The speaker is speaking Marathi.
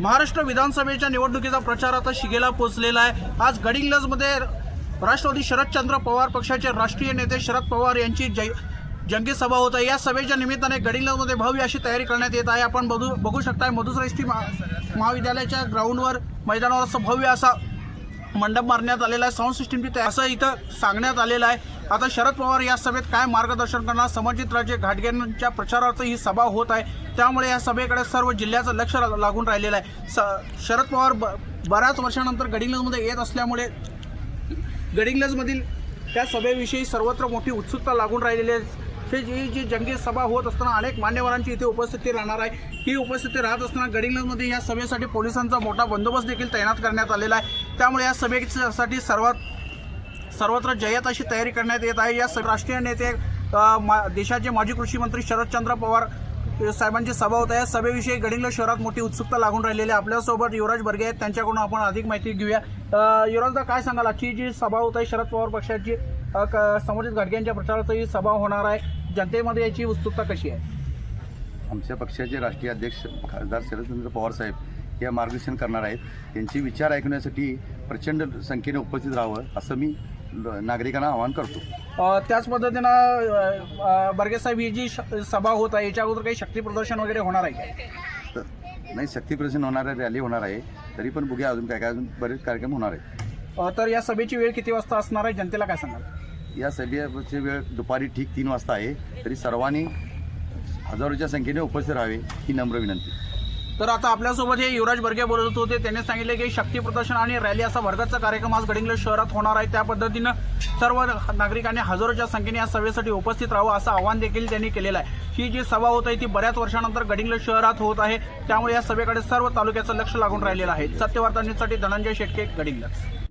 महाराष्ट्र विधानसभेच्या निवडणुकीचा प्रचार आता शिगेला पोहोचलेला आहे. आज गडिंग्लजमध्ये राष्ट्रवादी शरदचंद्र पवार पक्षाचे राष्ट्रीय नेते शरद पवार यांची जय जंगी सभा होत आहे. या सभेच्या निमित्ताने गडिंग्लजमध्ये भव्य अशी तयारी करण्यात येत आहे. आपण बघू बघू शकताय मधुश्रेष्ठी महा महाविद्यालयाच्या ग्राउंडवर मैदानावर असं भव्य असा मंडप मारण्यात आलेला आहे. साऊंड सिस्टीमची तयारी असं इथं सांगण्यात आलेलं आहे. आता शरद पवार या सभेत काय मार्गदर्शन करणार? समजित राजे घाटगेंच्या प्रचारार्थ ही सभा होत आहे. त्यामुळे या सभेकडे सर्व जिल्ह्याचं लक्ष लागून राहिलेलं आहे. स शरद पवार ब बऱ्याच वर्षानंतर गडिंग्लजमध्ये येत असल्यामुळे गडिंग्लजमधील त्या सभेविषयी सर्वत्र मोठी उत्सुकता लागून राहिलेली आहे. हे जी जी जंगी सभा होत असताना अनेक मान्यवरांची इथे उपस्थिती राहणार आहे. ही उपस्थिती राहत असताना गडिंग्लजमध्ये या सभेसाठी पोलिसांचा मोठा बंदोबस्त देखील तैनात करण्यात आलेला आहे. त्यामुळे या सभेसाठी सर्वात सर्वत्र जयत अशी तयारी करण्यात येत आहे. या राष्ट्रीय नेते मा देशाचे माजी कृषी मंत्री शरदचंद्र पवार साहेबांची सभा होत आहे. सभेविषयी गडिंग्लज शहरात मोठी उत्सुकता लागून राहिलेली आहे. आपल्यासोबत युवराज बर्गे आहेत. त्यांच्याकडून आपण अधिक माहिती घेऊया. युवराजदा काय सांगाल? आजची जी सभा होत आहे शरद पवार पक्षाची अ, क- समर्जित घाटग्यांच्या प्रचारार्थ ही सभा होणार आहे. जनतेमध्ये याची उत्सुकता कशी आहे? आमच्या पक्षाचे राष्ट्रीय अध्यक्ष खासदार शरदचंद्र पवार साहेब या मार्गदर्शन करणार आहेत. त्यांचे विचार ऐकण्यासाठी प्रचंड संख्येने उपस्थित राहावं असं मी नागरिकांना आवाहन करतो. अ, त्याच पद्धतीनं बर्गे साहेब ही जी श- सभा होत आहे याच्या अगोदर काही शक्ती प्रदर्शन वगैरे होणार आहे का? तर नाही शक्तीप्रदर्शन होणार आहे रॅली होणार आहे तरी पण बघूया अजून काय काय अजून बरेच कार्यक्रम होणार आहेत. अ, तर या सभेची वेळ किती वाजता असणार आहे? जनतेला काय सांगाल? या सभेची वेळ दुपारी ठीक तीन वाजता आहे तरी सर्वांनी हजारोच्या संख्येने उपस्थित राहावे ही नम्र विनंती. तर आता आपल्यासोबत हे युवराज बर्गे बोलत होते. त्यांनी सांगितले की शक्ती प्रदर्शन आणि रॅली असा वर्गाचा कार्यक्रम आज गडिंग्लज शहरात होणार आहे. त्या पद्धतीनं सर्व नागरिकांनी हजारोच्या संख्येने या सभेसाठी उपस्थित राहावं असं आवाहन देखील त्यांनी केलेलं आहे. ही जी सभा होत आहे ती बऱ्याच वर्षानंतर गडिंग्लज शहरात होत आहे. त्यामुळे या सभेकडे सर्व तालुक्याचं लक्ष लागून राहिलेलं आहे. सत्यवार्तांसाठी धनंजय शेटके गडिंग्लज